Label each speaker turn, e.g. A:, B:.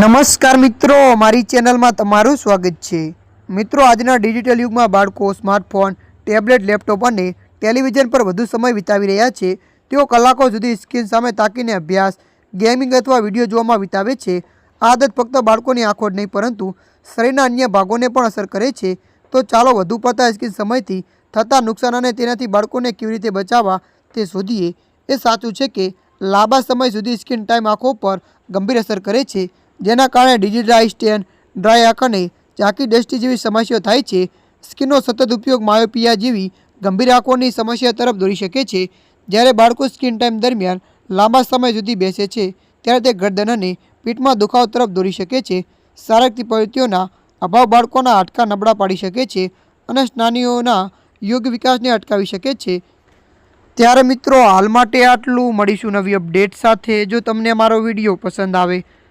A: નમસ્કાર મિત્રો, મારી ચેનલમાં તમારું સ્વાગત છે. મિત્રો, આજના ડિજિટલ યુગમાં બાળકો સ્માર્ટફોન ટેબ્લેટ લેપટોપ અને ટેલિવિઝન પર વધુ સમય વિતાવી રહ્યા છે. તેઓ કલાકો સુધી સ્ક્રીન સામે તાકીને અભ્યાસ ગેમિંગ અથવા વીડિયો જોવામાં વિતાવે છે. આદત ફક્ત બાળકોની આંખો જ નહીં, પરંતુ શરીરના અન્ય ભાગોને પણ અસર કરે છે. તો ચાલો વધુ પડતા સ્ક્રીન સમયથી થતા નુકસાન અને તેનાથી બાળકોને કેવી રીતે બચાવવા તે શોધીએ. એ સાચું છે કે લાંબા સમય સુધી સ્ક્રીન ટાઈમ આંખો પર ગંભીર અસર કરે છે. જેના કારણે ડિજિટલ આઈ સ્ટેન ડ્રાય આંખ અને ઝાંકી દ્રષ્ટિ જેવી સમસ્યાઓ થાય છે. સ્કીનનો સતત ઉપયોગ માયોપિયા જેવી ગંભીર આંખોની સમસ્યા તરફ દોરી શકે છે. જ્યારે બાળકો સ્ક્રીન ટાઈમ દરમિયાન લાંબા સમય સુધી બેસે છે, ત્યારે તે ગરદન અને પીઠમાં દુખાવો તરફ દોરી શકે છે. શારીરિક પ્રવૃત્તિઓના અભાવ બાળકોના હાડકા નબળા પાડી શકે છે અને સ્નાયુઓના યોગ્ય વિકાસને અટકાવી શકે છે. ત્યારે મિત્રો, હાલ માટે આટલું. મળીશું નવી અપડેટ સાથે. જો તમને મારો વીડિયો પસંદ આવે